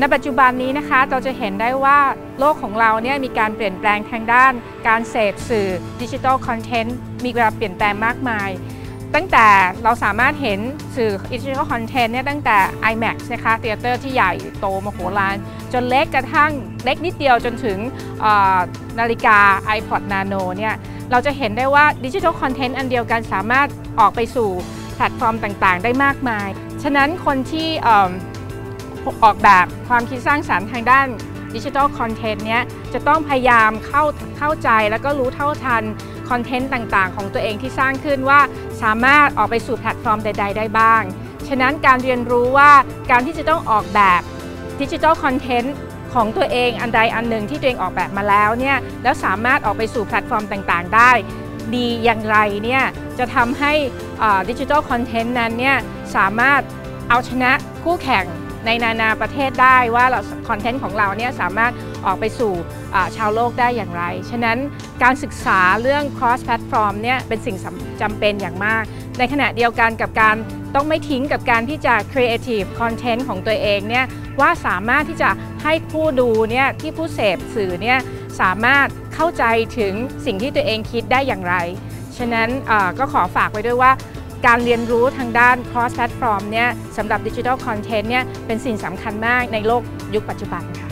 ในปัจจุบันนี้นะคะเราจะเห็นได้ว่าโลกของเราเนี่ยมีการเปลี่ยนแปลงทางด้าน การเสพสื่อดิจิทัลคอนเทนต์มีการเปลี่ยนแปลงมากมาย ตั้งแต่เราสามารถเห็นสื่อดิจิทัลคอนเทนต์เนี่ยตั้งแต่ IMAX นะคะเทเตอร์ที่ใหญ่โตมโหฬารจนเล็กกระทั่งเล็กนิดเดียวจนถึงนาฬิกา iPod Nano เนี่ยเราจะเห็นได้ว่าดิจิทัลคอนเทนต์อันเดียวกันสามารถออกไปสู่แพลตฟอร์มต่างๆ ได้มากมาย ฉะนั้นคนที่ ออกแบบความคิดสร้างสรรค์ทางด้านดิจิทัลคอนเทนต์เนี้ยจะต้องพยายามเข้าเข้าใจแล้วก็รู้เท่าทันคอนเทนต์ต่างๆ ของตัวเองที่สร้างขึ้นว่าสามารถออกไปสู่แพลตฟอร์มใด ๆ ได้บ้าง ฉะนั้นการเรียนรู้ว่าการที่จะต้องออกแบบดิจิทัลคอนเทนต์ของตัวเองอันใดอันหนึ่งที่ตัวเองออกแบบมาแล้วเนี่ยแล้วสามารถออกไปสู่แพลตฟอร์มต่างๆ ได้ ดีอย่างไรเนี่ยจะทำให้ดิจิทัลคอนเทนต์นั้นเนี่ยสามารถเอาชนะคู่แข่ง ในนานาประเทศได้ว่าเราคอนเทนต์ของเราเนี่ยสามารถออกไปสู่ชาวโลกได้อย่างไร ฉะนั้นการศึกษาเรื่อง cross platform เนี่ยเป็นสิ่งจำเป็นอย่างมาก ในขณะเดียวกันกับการต้องไม่ทิ้งกับการที่จะ creative content ของตัวเองเนี่ยว่าสามารถที่จะให้ผู้ดูเนี่ยที่ผู้เสพสื่อเนี่ยสามารถเข้าใจถึงสิ่งที่ตัวเองคิดได้อย่างไร ฉะนั้นก็ขอฝากไว้ด้วยว่า การเรียนรู้ทางด้าน cross platform เนี่ยสำหรับดิจิทัลคอนเทนต์เนี่ยเป็นสิ่งสำคัญมากในโลกยุคปัจจุบันค่ะ